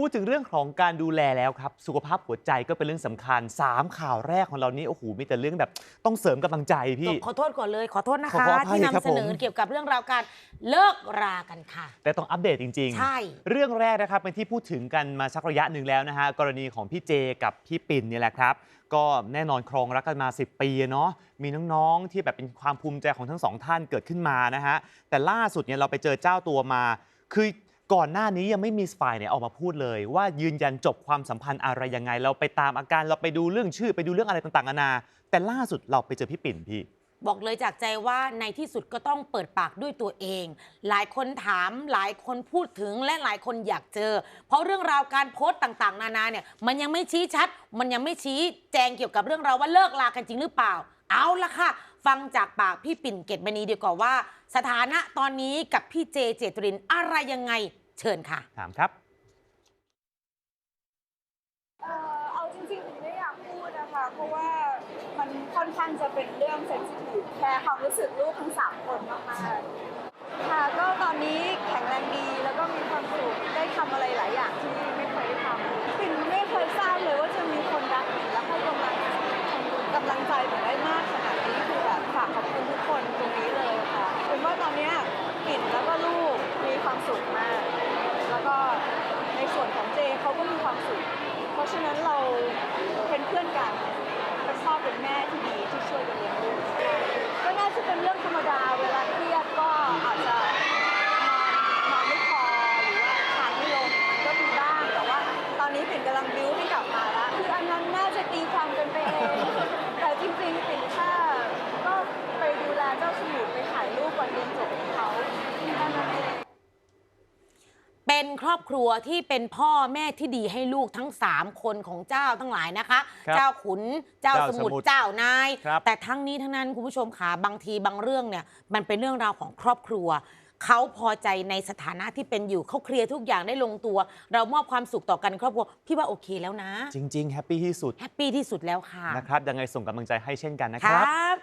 พูดถึงเรื่องของการดูแลแล้วครับ สุขภาพหัวใจก็เป็นเรื่องสำคัญ 3 ข่าวแรกของเรานี่โอ้โหมีแต่เรื่องแบบต้องเสริมกำลังใจพี่ ขอโทษก่อนเลย ขอโทษนะขอคะขออภัยที่ครับนำเสนอผม เกี่ยวกับเรื่องราวการเลิกรากันค่ะ แต่ต้องอัปเดตจริงๆใช่เรื่องแรกนะครับเป็นที่พูดถึงกันมาสักระยะหนึ่งแล้วนะฮะกรณีของพี่เจกับพี่ปิ่นเนี่ยแหละครับ ก็แน่นอนครองรักกันมา 10 ปีเนาะมีน้องๆที่แบบเป็นความภูมิใจของทั้งสองท่านเกิดขึ้นมานะฮะแต่ล่าสุดเนี่ยเราไปเจอเจ้าตัวมา คือ ก่อนหน้านี้ยังไม่มีฝ่ายเนี่ยออกมาพูดเลย ว่ายืนยันจบความสัมพันธ์อะไรยังไง เราไปตามอาการเราไปดูเรื่องชื่อไปดูเรื่องอะไรต่างๆนานา แต่ล่าสุดเราไปเจอพี่ปิ่นพี่บอกเลยจากใจว่าในที่สุดก็ต้องเปิดปากด้วยตัวเอง หลายคนถามหลายคนพูดถึงและหลายคนอยากเจอ เพราะเรื่องราวการโพสต์ต่างๆ นานาเนี่ยมันยังไม่ชี้ชัด มันยังไม่ชี้แจงเกี่ยวกับเรื่องราวว่าเลิกลากันจริงหรือเปล่า เอาละค่ะ ฟังจากปากพี่ปิ่นเกตมณีดีกว่าว่า สถานะตอนนี้กับพี่เจเจตรินอะไรยังไงเชิญค่ะ ถามครับ เอ่อเอาจริงๆผมไม่อยากพูดนะคะ เพราะว่ามันค่อนข้างจะเป็นเรื่องเซนซิทีฟแคร์ความรู้สึกลูกทั้งสามคนมากๆค่ะก็ตอนนี้แข็งแรงดีแล้วก็มีความสุขได้ทำอะไรหลายอย่างที่ไม่เคยได้ท ความสุขมาก แล้วก็ในส่วนของเจเขาก็มีความสุข เพราะฉะนั้นเราเป็นเพื่อนกันเป็นพ่อเป็นแม่ที่ดีที่ช่วยกันเลี้ยงลูกก็น่าจะเป็นเรื่องธรรมดาเวลาเครียดก็อาจจะนอนนอนไม่พอหรือว่าทานไม่ลงมันก็มีบ้างแต่ว่าตอนนี้ปิ่นกำลังบิ้วให้กลับมาแล้วคืออันนั้นน่าจะตีความกันไปเองแต่จริงๆปิ่นค่ก็ไปดูแลเจ้าสมุดไปถ่ายรูปวันเรียนจบของเขาแค่นั้นเอง เป็นครอบครัวที่เป็นพ่อแม่ที่ดีให้ลูกทั้ง 3 คนของเจ้าทั้งหลายนะคะ ครับเจ้าขุนเจ้าเจ้าสมุทสมุรทรเจ้านาย ครับ แต่ทั้งนี้ทั้งนั้นคุณผู้ชมค่ะบางทีบางเรื่องเนี่ยมันเป็นเรื่องราวของครอบครัว เขาพอใจในสถานะที่เป็นอยู่เขาเคลียร์ทุกอย่างได้ลงตัว เรามอบความสุขต่อกันในครอบครัวพี่ว่าโอเคแล้วนะจริงๆ แฮปปี้ที่สุดแฮปปี้ที่สุดแล้วค่ะนะครับยังไงส่งกำลังใจให้เช่นกันนะคครรับับ